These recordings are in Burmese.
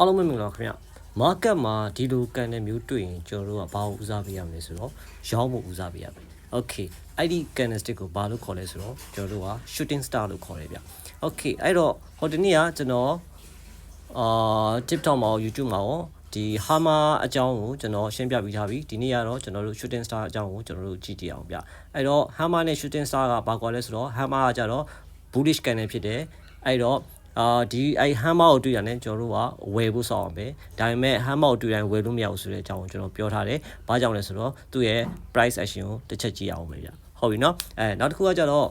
အားလုံးပဲမင်္ဂလာပါခင်ဗျ market မှာဒီလိုကန်တဲ့မျိုးတွေ့ရင်ကျွန်တော်တို့ကဘာကိုဦးစားပေးရမလဲဆိုတော့ရောင်းဖို့ဦးစားပေးရမယ် okay အဲ့ဒီ candlestick ကိုဘာလို့ခေါ်လဲဆိုတော့ကျွန်တော်တို့က shooting star လို့ခေါ်တယ်ဗျ okay အဲ့တော့ဟိုဒီနေ့ကကျွန်တော်အာ TikTok မှာရော YouTube မှာရောဒီ Hammer အကြောင်းကိုကျွန်တော်ရှင်းပြပေးထားပြီဒီနေ့ကတော့ကျွန်တော်တို့ shooting star အကြောင်းကိုကျွန်တော်တို့ကြည့်ကြည့်အောင်ဗျအဲ့တော့ Hammer နဲ့ shooting star ကဘာခေါ်လဲဆိုတော့ Hammer ကကြတော့ bullish candle ဖြစ်တယ်အဲ့တော့ အာဒီအဲ့ဟမ်းမောက်ကိုတွေ့ရတယ်ကျွန်တော်တို့ကဝယ်ဖို့စောင့်အောင်ပဲဒါပေမဲ့ဟမ်းမောက်တွေ့တိုင်းဝယ်လို့မရဘူးဆိုတဲ့အကြောင်းကိုကျွန်တော်ပြောထားတယ်။ဘာကြောင့်လဲဆိုတော့သူ့ရဲ့ price action ကိုတစ်ချက်ကြည့်အောင်ပဲဗျ။ဟုတ်ပြီနော်။အဲနောက်တစ်ခုကကြတော့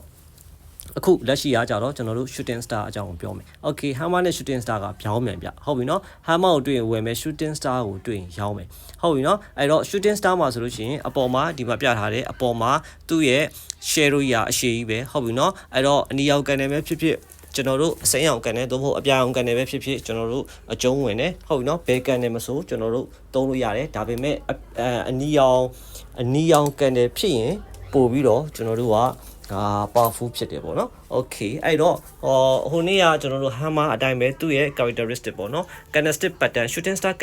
အခုလက်ရှိအားကြတော့ကျွန်တော်တို့ shooting star အကြောင်းကိုပြောမယ်။ Okay Hammer နဲ့ shooting star ကပြောင်းမြန်ဗျ။ဟုတ်ပြီနော်။ Hammer ကိုတွေ့ရင်ဝယ်မယ် shooting star ကိုတွေ့ရင်ရောင်းမယ်။ဟုတ်ပြီနော်။အဲ့တော့ shooting star မှာဆိုလို့ရှိရင်အပေါ်မှာဒီမှာပြထားတယ်အပေါ်မှာသူ့ရဲ့ share ရအရှိကြီးပဲဟုတ်ပြီနော်။အဲ့တော့အနီရောင်ကန်တယ်ပဲဖြစ်ဖြစ် ကျွန်တော်တို့အစိမ်းအောင်ကန်တယ်သို့မဟုတ်အပြာရောင်ကန်တယ်ပဲဖြစ်ဖြစ်ကျွန်တော်တို့အကျုံးဝင်တယ်ဟုတ်ပြီနော်ဘယ်ကန်တယ်မဆိုကျွန်တော်တို့သုံးလို့ရတယ်ဒါပေမဲ့အနီရောင်အနီရောင်ကန်တယ်ဖြစ်ရင်ပို့ပြီးတော့ကျွန်တော်တို့ကအာ powerful ဖြစ်တယ်ပေါ့နော် okay အဲ့တော့ဟိုဟိုနေ့ကကျွန်တော်တို့ hammer အတိုင်းပဲသူ့ရဲ့ characteristic ပေါ့နော် candlestick pattern shooting star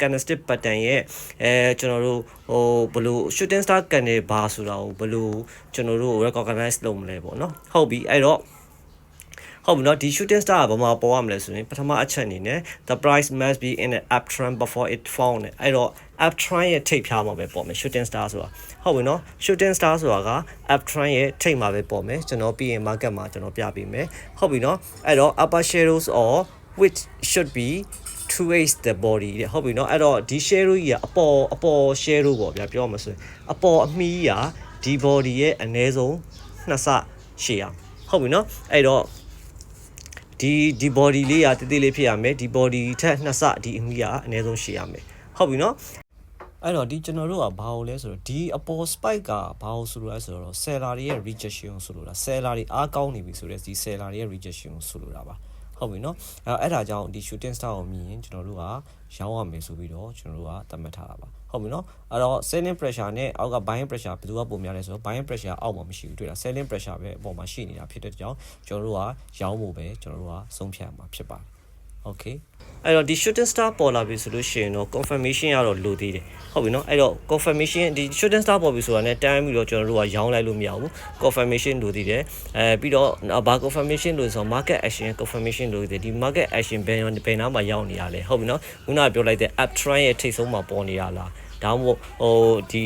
candlestick pattern ရဲ့အဲကျွန်တော်တို့ဟိုဘလို့ shooting star candle ဘာဆိုတာကိုဘလို့ကျွန်တော်တို့ recognize လုပ်မလဲပေါ့နော်ဟုတ်ပြီအဲ့တော့ ဟုတ်ပြီเนาะဒီ shooting star ကဘာမှပေါ်ရမလဲဆိုရင်ပထမအချက်အနေနဲ့ the price must be in an uptrend before it fall နဲ့အဲ့တော့ uptrend ရဲ့ထိပ်ဖြားမှာပဲပေါ်မယ် shooting star ဆိုတာဟုတ်ပြီเนาะ shooting star ဆိုတာက uptrend ရဲ့ထိပ်မှာပဲပေါ်မယ်ကျွန်တော်ပြီးရင် market မှာကျွန်တော်ပြပေးမယ်ဟုတ်ပြီเนาะအဲ့တော့ upper shadows or which should be towards the body တဲ့ဟုတ်ပြီเนาะအဲ့တော့ဒီ shadow ကြီးကအပေါ်အပေါ် shadow ပေါ့ဗျာပြောမှဆိုရင်အပေါ်အမီးကဒီ body ရဲ့အနည်းဆုံးနှစ်ဆရှည်အောင်ဟုတ်ပြီเนาะအဲ့တော့ ဒီဒီ body လေးရာတိတိလေးဖြစ်ရမယ်ဒီ body ထက်နှစ်ဆဒီအမိရာအနည်းဆုံးရှိရမယ်ဟုတ်ပြီနော်အဲ့တော့ဒီကျွန်တော်တို့ကဘာလို့လဲဆိုတော့ဒီအပေါ် spike ကဘာလို့ဆိုလိုလဲဆိုတော့ seller တွေရဲ့ rejection ကိုဆိုလိုတာ seller တွေအားကောင်းနေပြီဆိုတော့ဒီ seller တွေရဲ့ rejection ကိုဆိုလိုတာပါ ဟုတ်ပြီနော်အဲအဲ့ဒါကြောင့်ဒီ shooting star ကိုမြင်ရင်ကျွန်တော်တို့ကရောင်းရမယ်ဆိုပြီးတော့ကျွန်တော်တို့ကသတ်မှတ်ထားတာပါဟုတ်ပြီနော်အဲ့တော့ selling pressure နဲ့အောက်က buying pressure ဘယ်သူကပုံများလဲဆိုတော့ buying pressure အောက်မှာမရှိဘူးတွေ့လား selling pressure ပဲအပေါ်မှာရှိနေတာဖြစ်တဲ့ကြောင့်ကျွန်တော်တို့ကရောင်းဖို့ပဲကျွန်တော်တို့ကဆုံးဖြတ်မှာဖြစ်ပါတယ် okay အဲ့တော့ဒီ shooting star ပေါ်လာပြီဆိုလို့ရှိရင်တော့ confirmation ရတော့လိုသေးတယ်ဟုတ်ပြီနော်အဲ့တော့ confirmation ဒီ shooting star ပေါ်ပြီဆိုတာ ਨੇ တန်းပြီးတော့ကျွန်တော်တို့ကရောင်းလိုက်လို့မရဘူး confirmation လိုသေးတယ်အဲပြီးတော့ဘာ confirmation လို့ဆိုတော့ market action confirmation လိုသေးတယ်ဒီ market action ဘယ်ဘယ်နားမှာရောက်နေရလဲဟုတ်ပြီနော်ခုနကပြောလိုက်တဲ့ up trend ရဲ့ထိပ်ဆုံးမှာပေါ်နေရလား ဒါမှမဟုတ်ဟိုဒီ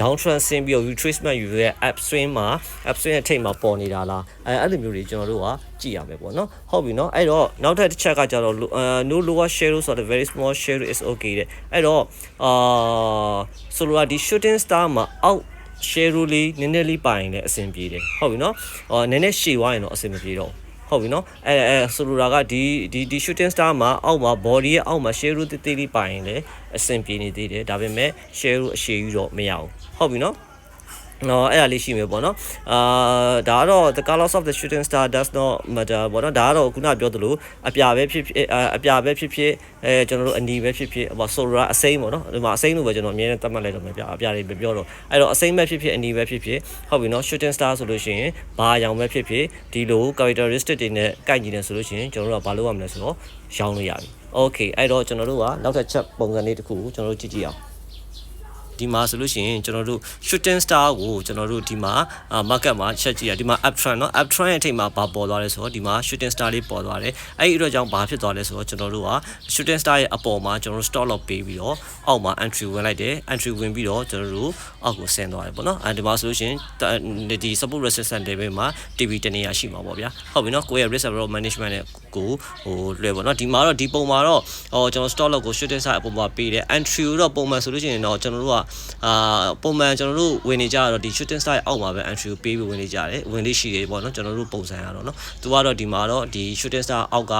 down trend ဆင်းပြီးတော့ retracement ယူရဲ့ up swing မှာ up swing ရဲ့ထိပ်မှာပေါ်နေတာလားအဲအဲ့လိုမျိုးတွေကျွန်တော်တို့ကကြည့်ရမယ်ပေါ့နော်ဟုတ်ပြီနော်အဲ့တော့နောက်ထပ်တစ်ချက်ကကြတော့ no lower share ဆိုတော့ very small share is okay တဲ့အဲ့တော့အာဆိုလိုတာဒီ shooting star မှာအောက် share လေးနည်းနည်းလေးပါရင်လည်းအဆင်ပြေတယ်ဟုတ်ပြီနော်အော်နည်းနည်းရှည်သွားရင်တော့အဆင်မပြေတော့ ဟုတ်ပြီနော်အဲအဲဆိုလိုတာကဒီဒီဒီ shooting star မှာအောက်မှာ body ရဲ့အောက်မှာ share တေးသေးလေးပါရင်လည်းအဆင်ပြေနေသေးတယ်ဒါပေမဲ့ share အရှည်ကြီးတော့မရဘူးဟုတ်ပြီနော် နော်အဲ့ဒါလေးရှိမယ်ပေါ့နော်အာဒါကတော့ the colors of the shooting star does not matter ပေါ့နော်ဒါကတော့ခုနပြောသလိုအပြာပဲဖြစ်ဖြစ်အပြာပဲဖြစ်ဖြစ်အဲကျွန်တော်တို့အနီပဲဖြစ်ဖြစ်ဟိုဆိုရာအစိမ်းပေါ့နော်ဒီမှာအစိမ်းလို့ပဲကျွန်တော်အမြဲတမ်းသတ်မှတ်လိုက်တော့မယ်ပြအပြာတွေပဲပြောတော့အဲ့တော့အစိမ်းပဲဖြစ်ဖြစ်အနီပဲဖြစ်ဖြစ်ဟုတ်ပြီနော် shooting star ဆိုလို့ရှိရင်ဘာရောင်ပဲဖြစ်ဖြစ်ဒီလို characteristic တွေနဲ့ကိုက်ညီတယ်ဆိုလို့ရှိရင်ကျွန်တော်တို့ကဘာလုပ်ရမလဲဆိုတော့ရောင်းလို့ရပြီ okay အဲ့တော့ကျွန်တော်တို့ကနောက်ထပ်ချက်ပုံစံလေးတစ်ခုကိုကျွန်တော်တို့ကြည့်ကြည့်အောင် ဒီမှာဆိုလို့ရှိရင်ကျွန်တော်တို့ shooting star ကိုကျွန်တော်တို့ဒီမှာ market မှာချက်ကြည့်ရဒီမှာ uptrend เนาะ uptrend ရဲ့အထိပ်မှာဘာပေါ်သွားလဲဆိုတော့ဒီမှာ shooting star လေးပေါ်သွားတယ်အဲ့ဒီအတွက်ကြောင့်ဘာဖြစ်သွားလဲဆိုတော့ကျွန်တော်တို့က shooting star ရဲ့အပေါ်မှာကျွန်တော်တို့ stop loss ပေးပြီးတော့အောက်မှာ entry ဝင်လိုက်တယ် entry ဝင်ပြီးတော့ကျွန်တော်တို့အောက်ကိုဆင်းသွားတယ်ပေါ့နော်အဲဒီမှာဆိုလို့ရှိရင်ဒီ support resistance level မှာ TB တနေရာရှိမှာပေါ့ဗျာဟုတ်ပြီเนาะကိုယ့်ရဲ့ risk level management နဲ့ကိုဟိုလွယ်ပေါ့เนาะဒီမှာတော့ဒီပုံမှာတော့ဟိုကျွန်တော် stop loss ကို shooting star အပေါ်မှာပေးတယ် entry ကိုတော့ပုံမှန်ဆိုလို့ရှိရင်တော့ကျွန်တော်တို့က အာပုံမှန်ကျွန်တော်တို့ဝင်နေကြတော့ဒီ shooting star အောက်မှာပဲ entry ကိုပေးပြီးဝင်နေကြတယ်ဝင်လေးရှိတယ်ပေါ့နော်ကျွန်တော်တို့ပုံစံရတော့နော်သူကတော့ဒီမှာတော့ဒီ shooting star အောက်က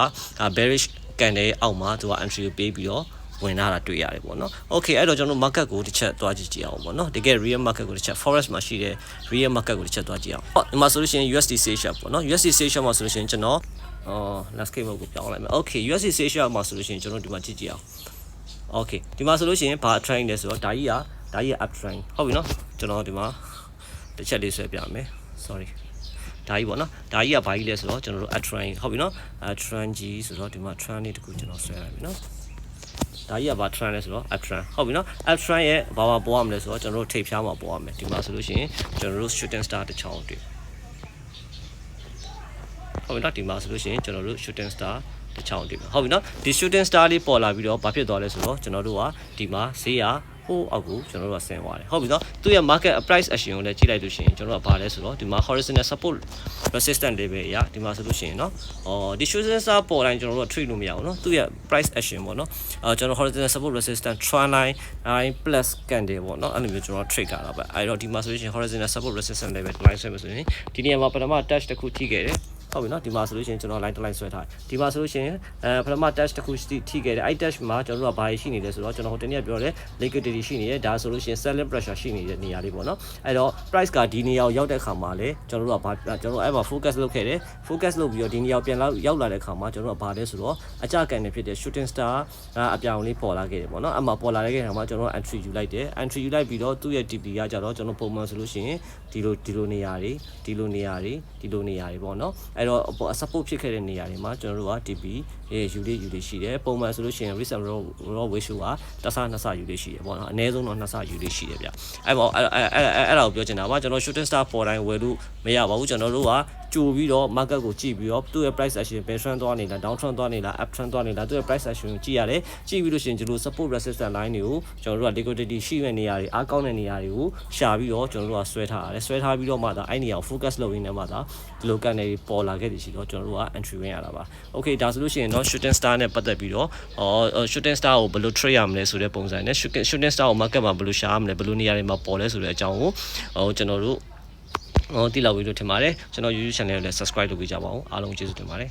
bearish ကန်တဲ့အောက်မှာသူက entry ကိုပေးပြီးတော့ဝင်လာတာတွေ့ရတယ်ပေါ့နော်။ Okay အဲ့တော့ကျွန်တော် market ကိုတစ်ချက်သွားကြည့်ကြည့်အောင်ပေါ့နော်။တကယ် real market ကိုတစ်ချက် forex မှာရှိတဲ့ real market ကိုတစ်ချက်သွားကြည့်အောင်။ဟောဒီမှာဆိုလို့ရှိရင် USD Asia ပေါ့နော်။ USD Asia မှာဆိုလို့ရှိရင်ကျွန်တော်အော် landscape mode ကိုပြောင်းလိုက်မယ်။ Okay USD Asia မှာဆိုလို့ရှိရင်ကျွန်တော်ဒီမှာကြည့်ကြည့်အောင်။ Okay ဒီမှာဆိုလို့ရှိရင်ဘာ trend လဲဆိုတော့ဒါကြီးက ဒါကြီး up trend ဟုတ်ပြီနော်ကျွန်တော်ဒီမှာတစ်ချက်လေးဆွဲပြမယ် sorry ဒါကြီးပေါ့နော်ဒါကြီးကဘာကြီးလဲဆိုတော့ကျွန်တော်တို့ up trend ဟုတ်ပြီနော် up trend ကြီးဆိုတော့ဒီမှာ trend လေးတခုကျွန်တော်ဆွဲလိုက်ပြီနော်ဒါကြီးကဘာ trend လဲဆိုတော့ up trend ဟုတ်ပြီနော် up trend ရဲ့ဘာမှာပေါ်ရမလဲဆိုတော့ကျွန်တော်တို့ထိပ်ဖြားမှာပေါ်ရမယ်ဒီမှာဆိုလို့ရှိရင်ကျွန်တော်တို့ shooting star တစ်ချောင်းတွေ့ဟုတ်ပြီနော်ဒီမှာဆိုလို့ရှိရင်ကျွန်တော်တို့ shooting star တစ်ချောင်းတွေ့ပါဟုတ်ပြီနော်ဒီ shooting star လေးပေါ်လာပြီးတော့ဘာဖြစ်သွားလဲဆိုတော့ကျွန်တော်တို့ကဒီမှာဈေးရ ဟိုးအောက်ကိုကျွန်တော်တို့ကဆင်းသွားတယ်ဟုတ်ပြီနော်သူရဲ့ market price action ကိုလည်းကြည့်လိုက်လို့ရှိရင်ကျွန်တော်တို့ကဘာလဲဆိုတော့ဒီမှာ horizontal support resistance level အရာဒီမှာဆိုလို့ရှိရင်နော်အော်ဒီ short sell ပေါ်တိုင်းကျွန်တော်တို့က trade လို့မရဘူးနော်သူရဲ့ price action ပေါ့နော်အော်ကျွန်တော် horizontal support resistance trend line line plus candle ပေါ့နော်အဲ့လိုမျိုးကျွန်တော် trade ကြတာပဲအဲ့တော့ဒီမှာဆိုလို့ရှိရင် horizontal support resistance level line ဆွဲမယ်ဆိုရင်ဒီနေရာမှာပထမ touch တစ်ခုထိခဲ့တယ် ဟုတ်ပြီနော်ဒီမှာဆိုလို့ရှိရင်ကျွန်တော် line တစ် line ဆွဲထားတယ်ဒီမှာဆိုလို့ရှိရင်အဲပထမ touch တစ်ခုထိခဲ့တယ်အဲ့ touch မှာကျွန်တော်တို့ကဘာရှိနေလဲဆိုတော့ကျွန်တော်ဟိုတနေ့ကပြောတယ် liquidity ရှိနေတယ်ဒါဆိုလို့ရှိရင် selling pressure ရှိနေတဲ့နေရာလေးပေါ့နော်အဲ့တော့ price ကဒီနေရာကိုရောက်တဲ့အခါမှာလေကျွန်တော်တို့ကဘာကျွန်တော်တို့အဲ့မှာ focus လုပ်ခဲ့တယ် focus လုပ်ပြီးတော့ဒီနေရာကိုပြန်လာရောက်လာတဲ့အခါမှာကျွန်တော်တို့ကဘာလဲဆိုတော့အကြကန်နေဖြစ်တဲ့ shooting star အပြောင်လေးပေါ်လာခဲ့တယ်ပေါ့နော်အဲ့မှာပေါ်လာတဲ့အခါမှာကျွန်တော်တို့ entry ယူလိုက်တယ် entry ယူလိုက်ပြီးတော့သူ့ရဲ့ TP ကကြတော့ကျွန်တော်ပုံမှန်ဆိုလို့ရှိရင်ဒီလိုဒီလိုနေရာတွေဒီလိုနေရာတွေဒီလိုနေရာတွေပေါ့နော်အဲ့တော့ support ဖြစ်ခဲ့တဲ့နေရာတွေမှာကျွန်တော်တို့က TP ရဲ့ယူလေးယူလေးရှိတယ်ပုံမှန်ဆိုလို့ရှိရင် risk and roll roll ratio ကတစ်ဆနှစ်ဆယူလေးရှိတယ်ပေါ့နော်အနည်းဆုံးတော့နှစ်ဆယူလေးရှိတယ်ဗျအဲ့ပေါ့အဲ့အဲ့အဲ့အဲ့ဒါကိုပြောချင်တာပါကျွန်တော် shooting star ပေါ်တိုင်းဝယ်လို့မရပါဘူးကျွန်တော်တို့ကကြိုပြီးတော့ market ကိုကြည့်ပြီးတော့သူ့ရဲ့ price action ဘယ် trend သွားနေလား down trend သွားနေလား up trend သွားနေလားသူ့ရဲ့ price action ကိုကြည့်ရတယ်ကြည့်ပြီးလို့ရှိရင်ကျွန်တော် support resistance line တွေကိုကျွန်တော်တို့က liquidity ရှိတဲ့နေရာတွေအားကောင်းတဲ့နေရာတွေကိုရှာပြီးတော့ကျွန်တော်တို့ကဆွဲထားရတယ်ဆွဲထားပြီးတော့မှသာအဲ့နေရာကို focus လုပ်ရင်းနဲ့မှသာဒီလိုကန်တွေပေါ်လာခဲ့တည်ရှိတော့ကျွန်တော်တို့က entry ဝင်ရတာပါ okay ဒါဆိုလို့ရှိရင်တော့ shooting star နဲ့ပတ်သက်ပြီးတော့အော် shooting star ကိုဘယ်လို trade ရမလဲဆိုတဲ့ပုံစံနဲ့ shooting star ကို market မှာဘယ်လိုရှာရမလဲဘယ်လိုနေရာတွေမှာပေါ်လဲဆိုတဲ့အကြောင်းကိုဟိုကျွန်တော်တို့ ဟိုတိလောက်ပြီးလို့ထင်ပါတယ်ကျွန်တော် YouTube channel ကိုလည်း subscribe လုပ်ပေးကြပါဦးအားလုံးကျေးဇူးတင်ပါတယ်